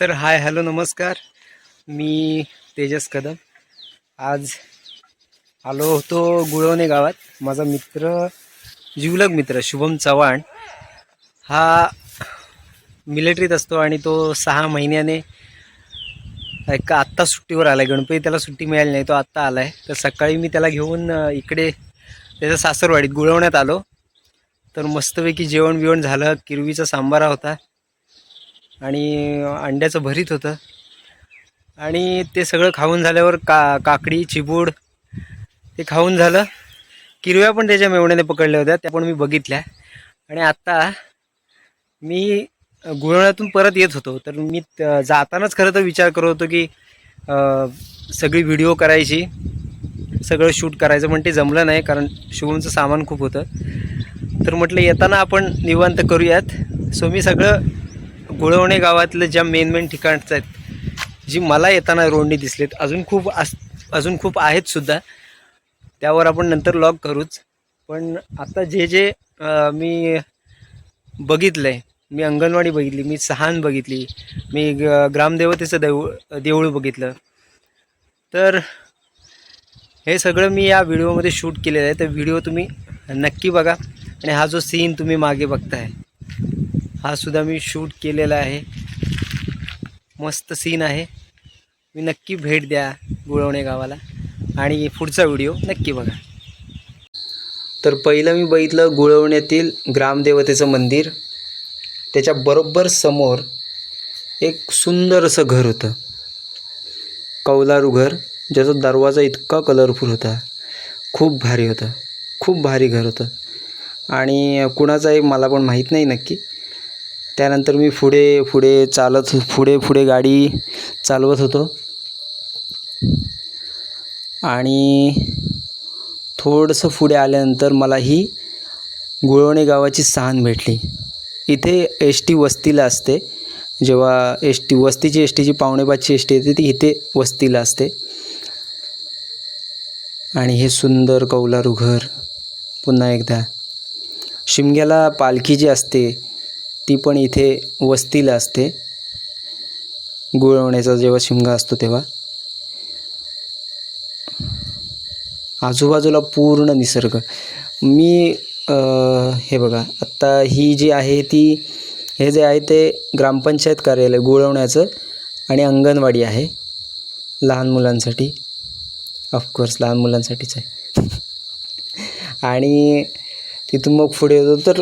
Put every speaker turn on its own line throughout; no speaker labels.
तर hi hello नमस्कार. मी तेजस कदम. आज आलो होतो गुळवणे गावात. माझा मित्र जिवलग मित्र शुभम चव्हाण हा मिलिटरीत असतो आणि तो सहा महिन्याने एक आत्ता सुट्टीवर आला आहे गणपती त्याला सुट्टी मिळाली नाही तो आत्ता आला आहे तर सकाळी मी त्याला घेऊन इकडे त्याच्या सासरवाडीत गुळवण्यात आलो. तर मस्तपैकी जेवण बिवण झालं. किरवीचा सांबारा होता. आणि अंड्याचं भरीत होतं. आणि ते सगळं खाऊन झाल्यावर का काकडी चिबूड ते खाऊन झालं. किरव्या पण त्याच्या मेवण्याने पकडल्या होत्या त्या पण मी बघितल्या. आणि आत्ता मी गुळवण्यातून परत येत होतो. तर मी त- जातानाच खरं तर विचार करत होतो की सगळी व्हिडिओ करायची सगळं शूट करायचं पण ते जमलं नाही कारण शुभमचं सामान खूप होतं. तर म्हटलं येताना आपण निवांत करूयात. सो मी सगळं गुळवणे गावातलं ज्या मेन मेन ठिकाणचं आहेत जी मला येताना रोडनी दिसलेत अजून खूप अस अजून खूप आहेत सुद्धा. त्यावर आपण नंतर लॉग करूच. पण आता जे जे मी बघितलं आहे मी अंगणवाडी बघितली मी सहान बघितली मी ग- ग्रामदेवतेचं देऊळ देऊळ बघितलं. तर हे सगळं मी या व्हिडिओमध्ये शूट केलेलं आहे. तर व्हिडिओ तुम्ही नक्की बघा. आणि हा जो सीन तुम्ही मागे बघताय हा सुद्धा मी शूट केलेला आहे. मस्त सीन आहे. मी नक्की भेट द्या गुळवणे गावाला. आणि पुढचा व्हिडिओ नक्की बघा. तर पहिलं मी बघितलं गुळवण्यातील ग्रामदेवतेचं मंदिर. त्याच्या बरोबर समोर एक सुंदर असं घर होतं. कौलारू घर ज्याचा दरवाजा इतका कलरफुल होता. खूप भारी होतं. खूप भारी घर होतं. आणि कुणाचं आहे मला पण माहीत नाही नक्की. त्यानंतर मी पुढे पुढे चालत पुढे पुढे गाडी चालवत होतो. आणि थोडंसं पुढे आल्यानंतर मला ही गुळवणे गावाची सहान भेटली. इथे एस टी वस्तीला असते. जेव्हा एस टी वस्तीची एस टीची पावणेपाचची एस टी येते ती इथे वस्तीला असते. आणि हे सुंदर कौलारू घर पुन्हा एकदा. शिमग्याला पालखी जी असते ती पण इथे वस्तीला असते. गुळवण्याचा जेव्हा शिमगा असतो तेव्हा. आजूबाजूला पूर्ण निसर्ग. मी हे बघा आत्ता ही जी आहे ती हे जे आहे ते ग्रामपंचायत कार्यालय गुळवण्याचं आणि अंगणवाडी आहे. लहान मुलांसाठी. ऑफकोर्स लहान मुलांसाठीच आहे. आणि तिथून मग पुढे येतो तर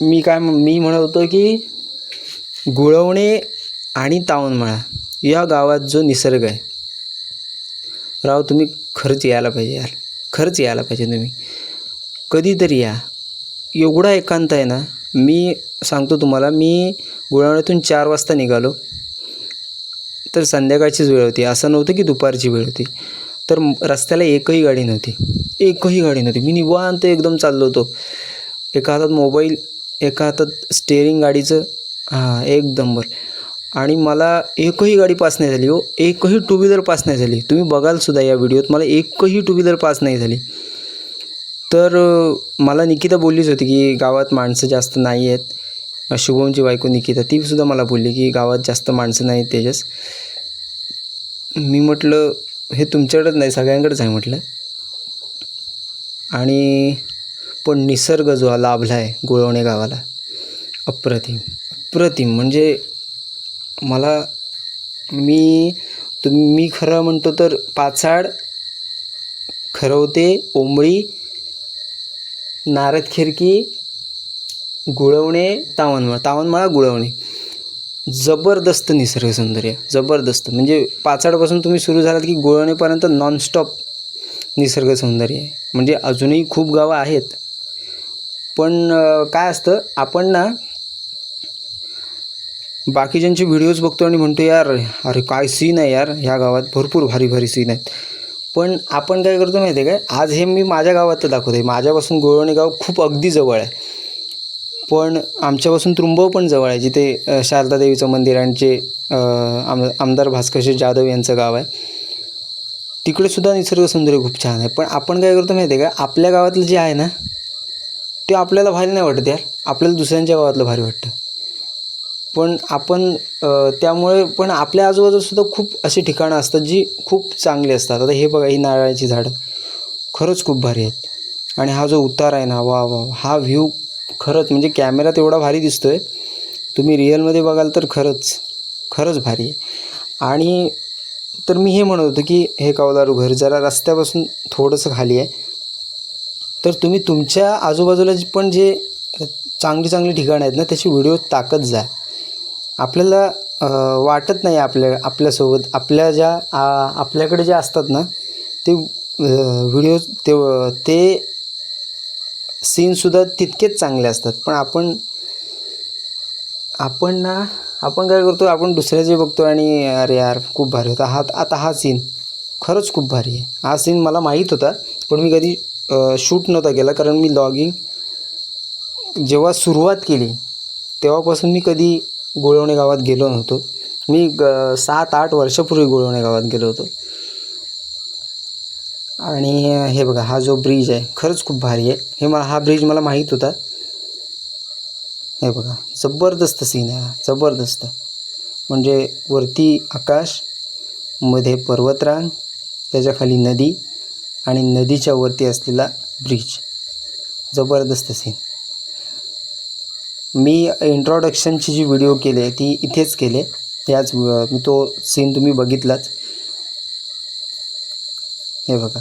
मी काय म्हण- मी म्हणत होतो की गुळवणे आणि तावनमळा या गावात जो निसर्ग आहे. राव तुम्ही खरंच यायला पाहिजे यार. खरंच यायला पाहिजे तुम्ही. कधीतरी या. एवढा एकांत आहे ना मी सांगतो तुम्हाला मी गुळवण्यातून चार वाजता निघालो. तर संध्याकाळचीच वेळ होती. असं नव्हतं की दुपारची वेळ होती. तर रस्त्याला एकही गाडी नव्हती. एकही गाडी नव्हती. मी निवांत एकदम चाललो होतो. एका हातात मोबाईल एका हातात स्टेअरिंग गाडीचं हां एकदम बरं आणि मला एकही गाडी पास नाही झाली हो. एकही टू व्हीलर पास नाही झाली. तुम्ही बघाल सुद्धा या व्हिडिओत मला एकही टू व्हीलर पास नाही झाली. तर मला निकिता बोललीच होती की गावात माणसं जास्त नाही आहेत. शुभमची बायको निकिता ती सुद्धा मला बोलली की गावात जास्त माणसं नाही आहेत तेजस. मी म्हटलं हे तुमच्याकडंच नाही सगळ्यांकडेच आहे म्हटलं. आणि पण निसर्ग जो हा लाभला आहे गुळवणे गावाला. अप्रतिम. अप्रतिम म्हणजे मला मी तुम्ही मी खरं म्हणतो तर पाचाड खरवते ओंबळी नारद खिरकी गुळवणे तावनमळा तावनमळा गुळवणे. जबरदस्त निसर्ग सौंदर्य जबरदस्त. म्हणजे पाचाडपासून तुम्ही सुरू झालात की गुळवणेपर्यंत नॉनस्टॉप निसर्ग सौंदर्य आहे. म्हणजे अजूनही खूप गावं आहेत. पण काय असतं आपण ना बाकीच्यांचे व्हिडिओज बघतो आणि म्हणतो यार अरे काय सीन आहे यार ह्या गावात भरपूर भारी भारी सीन आहेत. पण आपण काय करतो माहिती आहे काय आज हे मी माझ्या गावात दाखवत आहे माझ्यापासून गोळवणे गाव खूप अगदी जवळ आहे. पण आमच्यापासून त्रुंबव पण जवळ आहे जिथे शारदादेवीचं मंदिर आणि जे आम आमदार भास्करशी जाधव यांचं गाव आहे. तिकडे सुद्धा निसर्ग सौंदर्य खूप छान आहे. पण आपण काय करतो माहिती आहे का आपल्या गावातलं जे आहे ना ते आपल्याला भारी नाही वाटत यार. आपल्याला दुसऱ्यांच्या गावातलं भारी वाटतं. पण आपण त्यामुळे पण आपल्या आजूबाजूसुद्धा खूप अशी ठिकाणं असतात जी खूप चांगली असतात. आता हे बघा ही नारळाची झाडं खरंच खूप भारी आहेत. आणि हा जो उतार आहे ना वा वा वा, हा व्ह्यू खरंच म्हणजे कॅमेरात एवढा भारी दिसतो आहे तुम्ही रिअलमध्ये बघाल तर खरंच खरंच भारी आहे. आणि तर मी हे म्हणत होतो की हे कौलारू घर जरा रस्त्यापासून थोडंसं खाली आहे. तर तुम्ही तुमच्या आजूबाजूला पण जे चांगली चांगली ठिकाणं आहेत ना त्याची व्हिडिओ टाकत जा. आपल्याला वाटत नाही आपल्या आपल्यासोबत. आपल्या ज्या आपल्याकडे जे असतात ना ते व्हिडिओ ते ते सीनसुद्धा तितकेच चांगले असतात. पण आपण आपण ना आपण काय करतो आपण दुसऱ्याचे बघतो आणि अरे यार खूप भारी होता. हा आता हा सीन खरंच खूप भारी आहे. हा सीन मला माहीत होता पण मी कधी शूट नव्हता केला कारण मी लॉगिंग जेव्हा सुरुवात केली तेव्हापासून मी कधी गोळवणे गावात गेलो नव्हतो. मी ग सात आठ वर्षापूर्वी गुळवणे गावात गेलो होतो. आणि हे बघा हा जो ब्रिज आहे खरंच खूप भारी आहे. हे मला हा ब्रिज मला माहीत होता. हे बघा जबरदस्त सीन आहे हा जबरदस्त. म्हणजे वरती आकाशमध्ये पर्वतरांग त्याच्याखाली नदी आणि नदीच्या वरती असलेला ब्रिज जबरदस्त सीन मी इंट्रोडक्शनची जी व्हिडिओ केले ती इथेच केले त्याच मी तो सीन तुम्ही बघितलाच. हे बघा.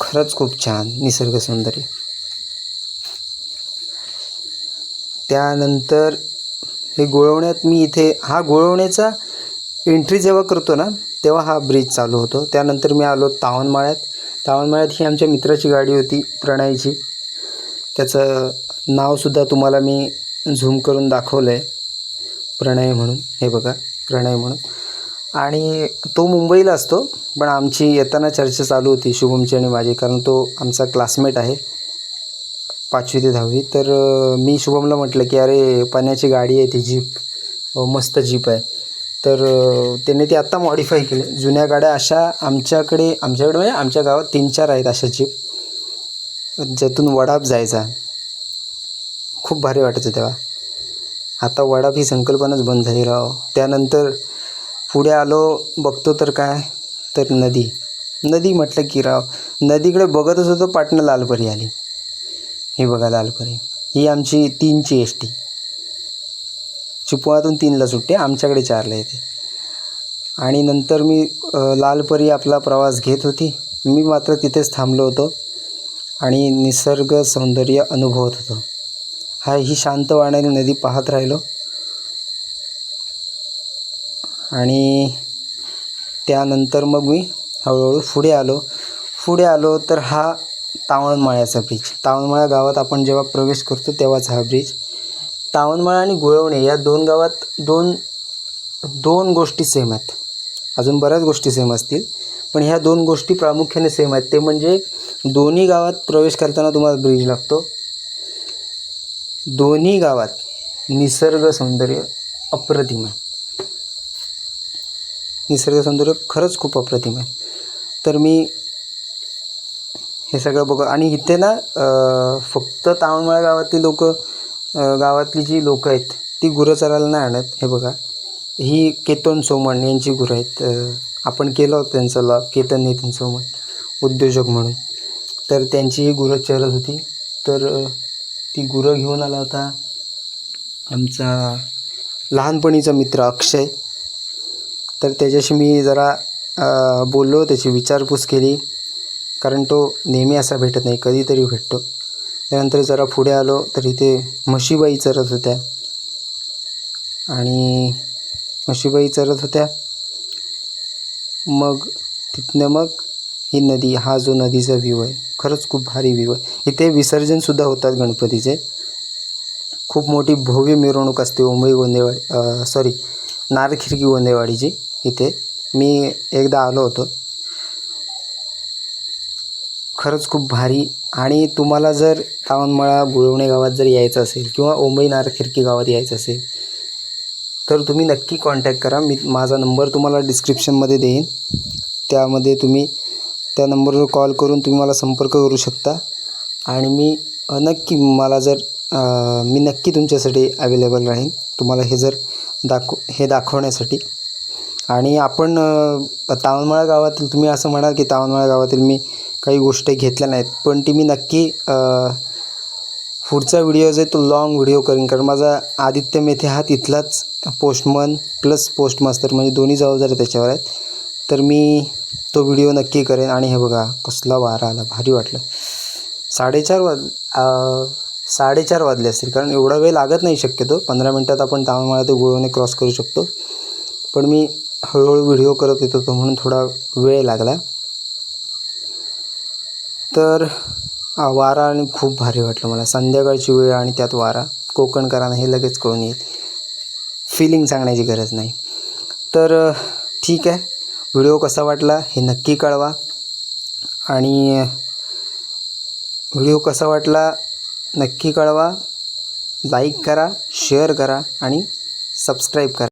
खरंच खूप छान निसर्ग सौंदर्य. त्यानंतर हे गोळवण्यात मी इथे हा गोळवण्याचा एंट्री जेव्हा करतो ना तेव्हा हा ब्रिज चालू होतो. त्यानंतर मी आलो तावणमाळ्यात तावणमाळ्यात ही आमच्या मित्राची गाडी होती प्रणयची. त्याचं नावसुद्धा तुम्हाला मी झूम करून दाखवलं आहे प्रणय म्हणून. हे बघा प्रणय म्हणून. आणि तो मुंबईला असतो पण आमची येताना चर्चा चालू होती शुभमची आणि माझी कारण तो आमचा क्लासमेट आहे. पाचवी ते दहावी. तर मी शुभमला म्हटलं की अरे पाण्याची गाडी आहे ती जीप. मस्त जीप आहे. तर त्याने ती आत्ता मॉडिफाय केली. जुन्या गाड्या अशा आमच्याकडे आमच्याकडे म्हणजे आमच्या गावात तीन चार आहेत अशा जीप. ज्यातून वडाप जायचा. खूप भारी वाटायचं तेव्हा. आता वडाप ही संकल्पनाच बंद झाली राव. त्यानंतर पुढे आलो बघतो तर काय? तर नदी. नदी म्हटलं की राव नदीकडे बघतच होतो पाटणं लालपरी आली. हे बघा लालपरी. ही आमची तीनची एस टी चिपळातून तीनला सुट्टे आमच्याकडे चारला येते. आणि नंतर मी लालपरी आपला प्रवास घेत होती. मी मात्र तिथेच थांबलो होतो आणि निसर्ग सौंदर्य अनुभवत होतो. हा ही शांत वाहणारी नदी पाहत राहिलो. आणि त्यानंतर मग मी हळूहळू पुढे आलो. पुढे आलो तर हा तावणमाळ्याचा ब्रिज. तावणमाळा गावात आपण जेव्हा प्रवेश करतो तेव्हाच हा ब्रिज. तावणमाळा आणि गुळवणे या दोन गावात दोन दोन गोष्टी सेम आहेत. अजून बऱ्याच गोष्टी सेम असतील पण ह्या दोन गोष्टी प्रामुख्याने सेम आहेत. ते म्हणजे दोन्ही गावात प्रवेश करताना तुम्हाला ब्रिज लागतो. दोन्ही गावात निसर्ग सौंदर्य अप्रतिम आहे. निसर्ग सौंदर्य खरंच खूप अप्रतिम आहे. तर मी हे सगळं बघ आणि इथे ना फक्त तावणमाळा गावातली लोक गावातली जी लोकं आहेत ती गुरं चरायला नाही आणत. हे बघा. ही केतन सोमण यांची गुरं आहेत. आपण केलं होतं त्यांचं लॉ केतन नितीन सोमण उद्योजक म्हणून. तर त्यांची ही गुरं चरत होती. तर ती गुरं घेऊन आला होता आमचा लहानपणीचा मित्र अक्षय. तर त्याच्याशी मी जरा बोललो त्याची विचारपूस केली. कारण तो नेहमी असा भेटत नाही कधीतरी भेटतो. त्यानंतर जरा पुढे आलो तर इथे म्हशीबाई चरत होत्या. आणि म्हशीबाई चरत होत्या. मग तिथनं मग ही नदी हा जो नदीचा व्ह्यू आहे खरंच खूप भारी व्ह्यू आहे. इथे विसर्जनसुद्धा होतात गणपतीचे. खूप मोठी भव्य मिरवणूक असते उंबई गोंदेवाडी सॉरी नारखिरकी गोंदेवाडीची इथे. मी एकदा आलो होतो. खरंच खूप भारी. आणि तुम्हाला जर तावनमळा गुळवणे गावात जर यायचं असेल किंवा ओंबई नारखिरकी गावात यायचं असेल तर तुम्ही नक्की कॉन्टॅक्ट करा. मी माझा नंबर तुम्हाला डिस्क्रिप्शनमध्ये देईन. त्यामध्ये तुम्ही त्या नंबरवर कॉल करून तुम्ही मला संपर्क करू शकता. आणि मी नक्की मला जर मी नक्की तुमच्यासाठी अवेलेबल राहीन. तुम्हाला हे जर दाखव हे दाखवण्यासाठी. आणि आपण अ, गावातील तुम्ही असं म्हणाल की तावनमाळा गावातील मी काही गोष्टी घेतल्या नाहीत. पण ती मी नक्की पुढचा व्हिडिओ जो आहे तो लॉंग व्हिडिओ करेन. कारण माझा आदित्य मेथे हा तिथलाच पोस्टमन प्लस पोस्ट मास्टर म्हणजे दोन्ही जबाबदारी त्याच्यावर आहेत. तर मी तो व्हिडिओ नक्की करेन. आणि हे बघा कसला वारा आला. भारी वाटलं. साडेचार वाज साडेचार वाजले असतील. कारण एवढा वेळ लागत नाही शक्यतो. पंधरा मिनटात आपण ताममाळा ते गुळवणे क्रॉस करू शकतो. पण मी हळूहळू व्हिडिओ करत येत होतो म्हणून थोडा वेळ लागला. तर वारा आणि खूप भारी वाटलं मला. संध्याकाळची वेळ आणि त्यात वारा. कोकणकरांना हे लगेच कळून येईल. फिलिंग सांगण्याची गरज नाही. तर ठीक आहे. व्हिडिओ कसा वाटला हे नक्की कळवा. आणि व्हिडिओ कसा वाटला नक्की कळवा. लाईक करा शेअर करा आणि सबस्क्राईब करा.